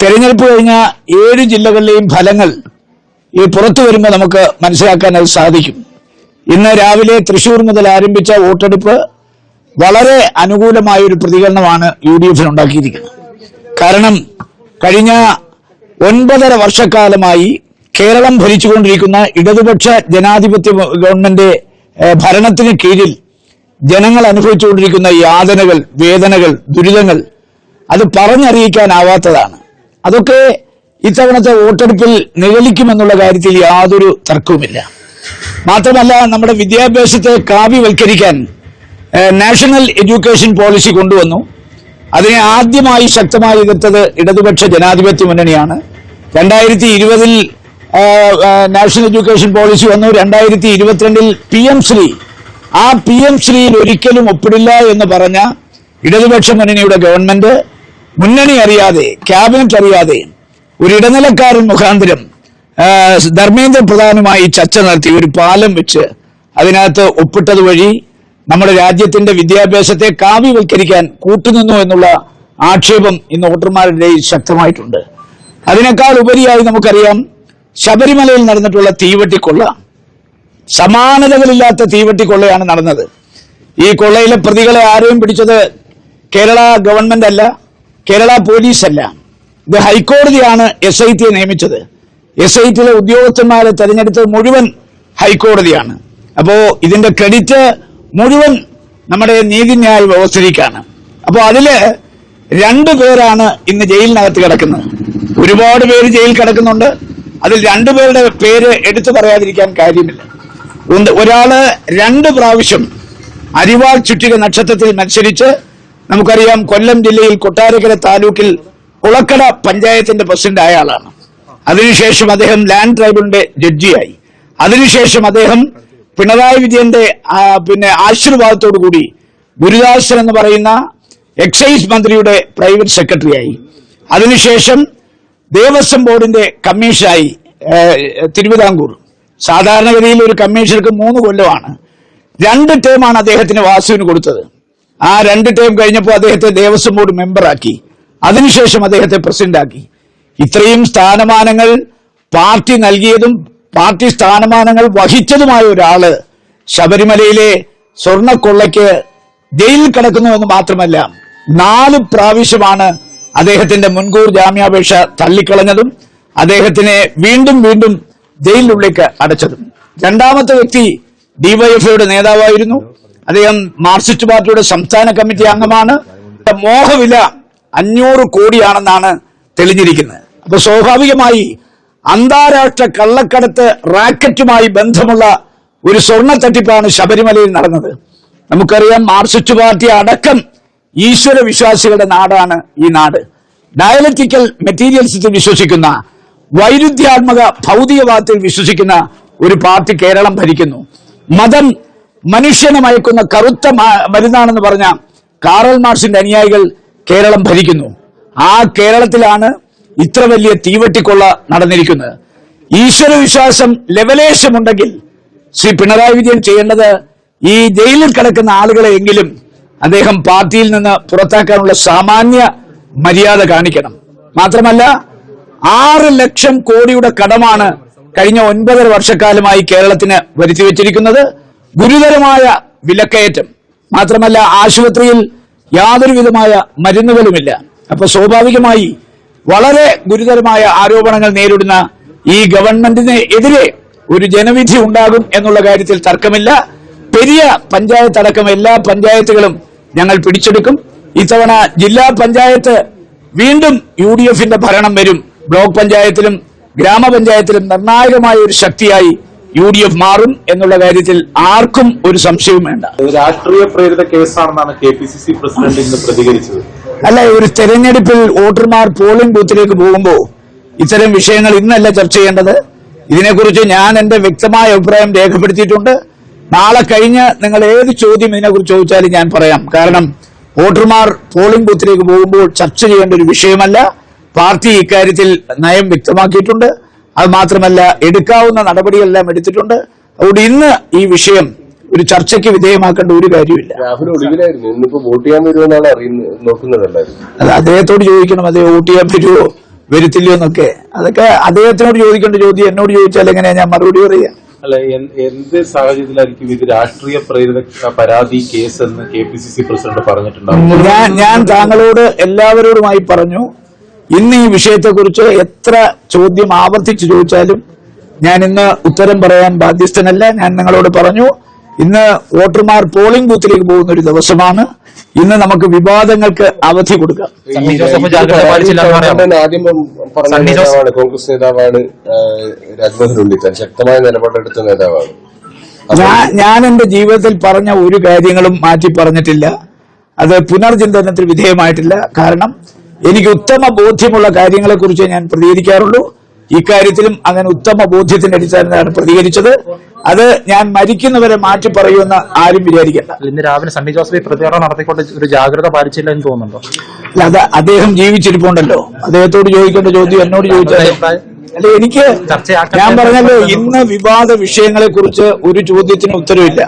തെരഞ്ഞെടുപ്പ് കഴിഞ്ഞ ഏഴ് ജില്ലകളിലെയും ഫലങ്ങൾ ഈ പുറത്തു വരുമ്പോൾ നമുക്ക് മനസ്സിലാക്കാൻ അത് സാധിക്കും. ഇന്ന് രാവിലെ തൃശൂർ മുതൽ ആരംഭിച്ച വോട്ടെടുപ്പ് വളരെ അനുകൂലമായ ഒരു പ്രതികരണമാണ് യു ഡി എഫിന് ഉണ്ടാക്കിയിരിക്കുന്നത്. കാരണം കഴിഞ്ഞ ഒൻപതര വർഷക്കാലമായി കേരളം ഭരിച്ചുകൊണ്ടിരിക്കുന്ന ഇടതുപക്ഷ ജനാധിപത്യ ഗവൺമെന്റ് ഭരണത്തിന് കീഴിൽ ജനങ്ങൾ അനുഭവിച്ചുകൊണ്ടിരിക്കുന്ന യാതനകൾ വേദനകൾ ദുരിതങ്ങൾ അത് പറഞ്ഞറിയിക്കാനാവാത്തതാണ്. അതൊക്കെ ഇത്തവണത്തെ വോട്ടെടുപ്പിൽ നിഴലിക്കുമെന്നുള്ള കാര്യത്തിൽ യാതൊരു തർക്കവുമില്ല. മാത്രമല്ല നമ്മുടെ വിദ്യാഭ്യാസത്തെ കാവ്യവൽക്കരിക്കാൻ നാഷണൽ എഡ്യൂക്കേഷൻ പോളിസി കൊണ്ടുവന്നു. അതിനെ ആദ്യമായി ശക്തമായി എതിർത്തത് ഇടതുപക്ഷ ജനാധിപത്യ മുന്നണിയാണ്. രണ്ടായിരത്തി ഇരുപതിൽ നാഷണൽ എഡ്യൂക്കേഷൻ പോളിസി വന്നു. രണ്ടായിരത്തി ഇരുപത്തിരണ്ടിൽ പി എം ശ്രീ. ആ പി എം ശ്രീയിൽ ഒരിക്കലും ഒപ്പിടില്ല എന്ന് പറഞ്ഞ ഇടതുപക്ഷ മുന്നണിയുടെ ഗവൺമെന്റ് മുന്നണി അറിയാതെ ക്യാബിനറ്റ് അറിയാതെ ഒരു ഇടനിലക്കാരൻ മുഖാന്തരം ധർമ്മേന്ദ്ര പ്രധാനുമായി ചർച്ച നടത്തി ഒരു പാലം വെച്ച് അതിനകത്ത് ഒപ്പിട്ടത് വഴി നമ്മുടെ രാജ്യത്തിന്റെ വിദ്യാഭ്യാസത്തെ കാവ്യവൽക്കരിക്കാൻ കൂട്ടുനിന്നു എന്നുള്ള ആക്ഷേപം ഇന്ന് വോട്ടർമാരുടെ ശക്തമായിട്ടുണ്ട്. അതിനേക്കാൾ ഉപരിയായി നമുക്കറിയാം ശബരിമലയിൽ നടന്നിട്ടുള്ള തീവട്ടിക്കൊള്ള സമാനതകളില്ലാത്ത തീവട്ടിക്കൊള്ളയാണ് നടന്നത്. ഈ കൊള്ളയിലെ പ്രതികളെ ആരെയും പിടിച്ചത് കേരള ഗവൺമെന്റ് അല്ല കേരള പോലീസ് അല്ല ഇത് ഹൈക്കോടതിയാണ് എസ് ഐ ടിയെ നിയമിച്ചത്. എസ് ഐ ടിയിലെ ഉദ്യോഗസ്ഥന്മാരെ തെരഞ്ഞെടുത്തത് മുഴുവൻ ഹൈക്കോടതിയാണ്. അപ്പോ ഇതിന്റെ ക്രെഡിറ്റ് മുഴുവൻ നമ്മുടെ നീതിന്യായ വ്യവസ്ഥയ്ക്കാണ് അപ്പോൾ അതിൽ രണ്ടു പേരാണ് ഇന്ന് ജയിലിനകത്ത് കിടക്കുന്നത്. ഒരുപാട് പേര് ജയിൽ കിടക്കുന്നുണ്ട്. അതിൽ രണ്ടുപേരുടെ പേര് എടുത്തു പറയാതിരിക്കാൻ കാര്യമില്ല. ഒരാൾ രണ്ട് പ്രാവശ്യം അരിവാൾ ചുറ്റിക നക്ഷത്രത്തിൽ മത്സരിച്ച് നമുക്കറിയാം കൊല്ലം ജില്ലയിൽ കൊട്ടാരക്കര താലൂക്കിൽ കുളക്കട പഞ്ചായത്തിന്റെ പ്രസിഡന്റ് ആയ ആളാണ്. അതിനുശേഷം അദ്ദേഹം ലാൻഡ് ട്രൈബലിന്റെ ജഡ്ജിയായി. അതിനുശേഷം അദ്ദേഹം പിണറായി വിജയന്റെ പിന്നെ ആശീർവാദത്തോടു കൂടി ഗുരുദാസൻ എന്ന് പറയുന്ന എക്സൈസ് മന്ത്രിയുടെ പ്രൈവറ്റ് സെക്രട്ടറിയായി. അതിനുശേഷം ദേവസ്വം ബോർഡിന്റെ കമ്മീഷനായി തിരുവിതാംകൂർ. സാധാരണഗതിയിൽ ഒരു കമ്മീഷണർക്ക് മൂന്ന് കൊല്ലമാണ്. രണ്ട് ടേമാണ് അദ്ദേഹത്തിന് വാസുവിന് കൊടുത്തത്. ആ രണ്ട് ടേം കഴിഞ്ഞപ്പോൾ അദ്ദേഹത്തെ ദേവസ്വം ബോർഡ് മെമ്പറാക്കി അതിനുശേഷം അദ്ദേഹത്തെ പ്രസിഡന്റാക്കി ഇത്രയും സ്ഥാനമാനങ്ങൾ പാർട്ടി നൽകിയതും പാർട്ടി സ്ഥാനമാനങ്ങൾ വഹിച്ചതുമായ ഒരാൾ ശബരിമലയിലെ സ്വർണക്കൊള്ളയ്ക്ക് ജയിലിൽ കിടക്കുന്നു എന്ന് മാത്രമല്ല നാല് പ്രാവശ്യമാണ് അദ്ദേഹത്തിന്റെ മുൻകൂർ ജാമ്യാപേക്ഷ തള്ളിക്കളഞ്ഞതും അദ്ദേഹത്തിനെ വീണ്ടും വീണ്ടും ജയിലിനുള്ളിലേക്ക് അടച്ചതും. രണ്ടാമത്തെ വ്യക്തി ഡിവൈഎഫ്ഐയുടെ നേതാവായിരുന്നു. അദ്ദേഹം മാർക്സിസ്റ്റ് പാർട്ടിയുടെ സംസ്ഥാന കമ്മിറ്റി അംഗമാണ്. മോഹവില അഞ്ഞൂറ് കോടിയാണെന്നാണ് തെളിഞ്ഞിരിക്കുന്നത്. അപ്പൊ സ്വാഭാവികമായി അന്താരാഷ്ട്ര കള്ളക്കടത്ത് റാക്കറ്റുമായി ബന്ധമുള്ള ഒരു സ്വർണ തട്ടിപ്പാണ് ശബരിമലയിൽ നടന്നത്. നമുക്കറിയാം മാർക്സിസ്റ്റ് പാർട്ടി അടക്കം ഈശ്വര വിശ്വാസികളുടെ നാടാണ് ഈ നാട്. ഡയലറ്റിക്കൽ മെറ്റീരിയൽസിൽ വിശ്വസിക്കുന്ന വൈരുദ്ധ്യാത്മക ഭൗതികവാദത്തിൽ വിശ്വസിക്കുന്ന ഒരു പാർട്ടി കേരളം ഭരിക്കുന്നു. മതം മനുഷ്യനെ മയക്കുന്ന കറുത്ത മരുന്നാണെന്ന് പറഞ്ഞ കാറൽ മാർസിന്റെ അനുയായികൾ കേരളം ഭരിക്കുന്നു. ആ കേരളത്തിലാണ് ഇത്ര വലിയ തീവട്ടിക്കൊള്ള നടന്നിരിക്കുന്നത്. ഈശ്വര വിശ്വാസം ലെവലേശമുണ്ടെങ്കിൽ ശ്രീ പിണറായി വിജയൻ ചെയ്യേണ്ടത് ഈ ജയിലിൽ കിടക്കുന്ന ആളുകളെ എങ്കിലും അദ്ദേഹം പാർട്ടിയിൽ നിന്ന് പുറത്താക്കാനുള്ള സാമാന്യ മര്യാദ കാണിക്കണം. മാത്രമല്ല ആറ് ലക്ഷം കോടിയുടെ കടമാണ് കഴിഞ്ഞ ഒൻപതര വർഷക്കാലമായി കേരളത്തിന് വരുത്തി വെച്ചിരിക്കുന്നത് ഗുരുതരമായ വിലക്കയറ്റം. മാത്രമല്ല ആശുപത്രിയിൽ യാതൊരു വിധമായ മരുന്നുകളുമില്ല. അപ്പൊ സ്വാഭാവികമായി വളരെ ഗുരുതരമായ ആരോപണങ്ങൾ നേരിടുന്ന ഈ ഗവൺമെന്റിന് എതിരെ ഒരു ജനവിധി ഉണ്ടാകും എന്നുള്ള കാര്യത്തിൽ തർക്കമില്ല. പെരിയ പഞ്ചായത്ത് അടക്കം എല്ലാ പഞ്ചായത്തുകളും ഞങ്ങൾ പിടിച്ചെടുക്കും. ഇത്തവണ ജില്ലാ പഞ്ചായത്ത് വീണ്ടും യു ഡി എഫിന്റെ ഭരണം വരും. ബ്ലോക്ക് പഞ്ചായത്തിലും ഗ്രാമപഞ്ചായത്തിലും നിർണായകമായ ഒരു ശക്തിയായി യു ഡി എഫ് മാറും എന്നുള്ള കാര്യത്തിൽ ആർക്കും ഒരു സംശയവും വേണ്ട. രാഷ്ട്രീയ പ്രേരിത കേസാണെന്നാണ് K P C C president ഇന്ന് പ്രതികരിച്ചത്. അല്ല ഒരു തെരഞ്ഞെടുപ്പിൽ വോട്ടർമാർ പോളിംഗ് ബൂത്തിലേക്ക് പോകുമ്പോൾ ഇത്തരം വിഷയങ്ങൾ ഇന്നല്ല ചർച്ച ചെയ്യേണ്ടത്? ഇതിനെക്കുറിച്ച് ഞാൻ എന്റെ വ്യക്തമായ അഭിപ്രായം രേഖപ്പെടുത്തിയിട്ടുണ്ട്. നാളെ കഴിഞ്ഞ് നിങ്ങൾ ഏത് ചോദ്യം ഇതിനെക്കുറിച്ച് ചോദിച്ചാലും ഞാൻ പറയാം. കാരണം വോട്ടർമാർ പോളിംഗ് ബൂത്തിലേക്ക് പോകുമ്പോൾ ചർച്ച ചെയ്യേണ്ട ഒരു വിഷയമല്ല. പാർട്ടി ഇക്കാര്യത്തിൽ നയം വ്യക്തമാക്കിയിട്ടുണ്ട്. അത് മാത്രമല്ല എടുക്കാവുന്ന നടപടിയെല്ലാം എടുത്തിട്ടുണ്ട്. അതുകൊണ്ട് ഇന്ന് ഈ വിഷയം ഒരു ചർച്ചയ്ക്ക് വിധേയമാക്കേണ്ട ഒരു കാര്യമില്ല രാഹുൽ ഒളിവിലായിരുന്നു ഇന്നിപ്പോ വോട്ട് ചെയ്യാൻ വരുമെന്നാണ് അറിയുന്നത് നോക്കുന്നതല്ലായിരുന്നു. അത് അദ്ദേഹത്തോട് ചോദിക്കണം അദ്ദേഹം വോട്ട് ചെയ്യാൻ പറ്റുമോ വരുത്തില്ലയോ എന്നൊക്കെ. അതൊക്കെ അദ്ദേഹത്തിനോട് ചോദിക്കേണ്ട ചോദ്യം എന്നോട് ചോദിച്ചാൽ എങ്ങനെയാ ഞാൻ മറുപടി പറയാ? അല്ല എന്ത് സാഹചര്യത്തിലായിരിക്കും ഇത് രാഷ്ട്രീയ പ്രേരിത പരാതി കേസ് എന്ന് K P C C president പറഞ്ഞിട്ടുണ്ടാവും? ഞാൻ ഞാൻ താങ്കളോട് എല്ലാവരോടുമായി പറഞ്ഞു ഇന്ന് ഈ വിഷയത്തെക്കുറിച്ച് എത്ര ചോദ്യം ആവർത്തിച്ചു ചോദിച്ചാലും ഞാൻ ഇന്ന് ഉത്തരം പറയാൻ ബാധ്യസ്ഥനല്ല. ഞാൻ നിങ്ങളോട് പറഞ്ഞു ഇന്ന് വോട്ടർമാർ പോളിംഗ് ബൂത്തിലേക്ക് പോകുന്ന ഒരു ദിവസമാണ്. ഇന്ന് നമുക്ക് വിവാദങ്ങൾക്ക് അവധി കൊടുക്കാം. കോൺഗ്രസ് നേതാവാണ് രാജ്മോഹൻ ഉണ്ണിത്താൻ ശക്തമായ നിലപാടെടുത്ത നേതാവാണ്. ഞാൻ ഞാൻ എന്റെ ജീവിതത്തിൽ പറഞ്ഞ ഒരു കാര്യങ്ങളും മാറ്റി പറഞ്ഞിട്ടില്ല. അത് പുനർചിന്തനത്തിൽ വിധേയമായിട്ടില്ല. കാരണം എനിക്ക് ഉത്തമ ബോധ്യമുള്ള കാര്യങ്ങളെക്കുറിച്ച് ഞാൻ പ്രതികരിക്കാറുള്ളൂ. ഇക്കാര്യത്തിലും അങ്ങനെ ഉത്തമ ബോധ്യത്തിന്റെ അടിസ്ഥാനത്തിലാണ് പ്രതികരിച്ചത്. അത് ഞാൻ മരിക്കുന്നവരെ മാറ്റി പറയുമെന്ന് ആരും വിചാരിക്കണ്ട. ഇന്ന് രാവിലെ സണ്ണി ജോസഫ് പ്രതികരണം നടത്തിക്കൊണ്ട് ഒരു ജാഗ്രത പാലിച്ചില്ല എന്ന് തോന്നുന്നുണ്ടോ? അല്ല അത് അദ്ദേഹം ജീവിച്ചിരിപ്പുണ്ടല്ലോ. അദ്ദേഹത്തോട് ചോദിക്കേണ്ട ചോദ്യം എന്നോട് ചോദിച്ചാൽ അല്ല എനിക്ക് ഞാൻ പറഞ്ഞല്ലോ ഇന്ന് വിവാദ വിഷയങ്ങളെ കുറിച്ച് ഒരു ചോദ്യത്തിന് ഉത്തരവില്ല.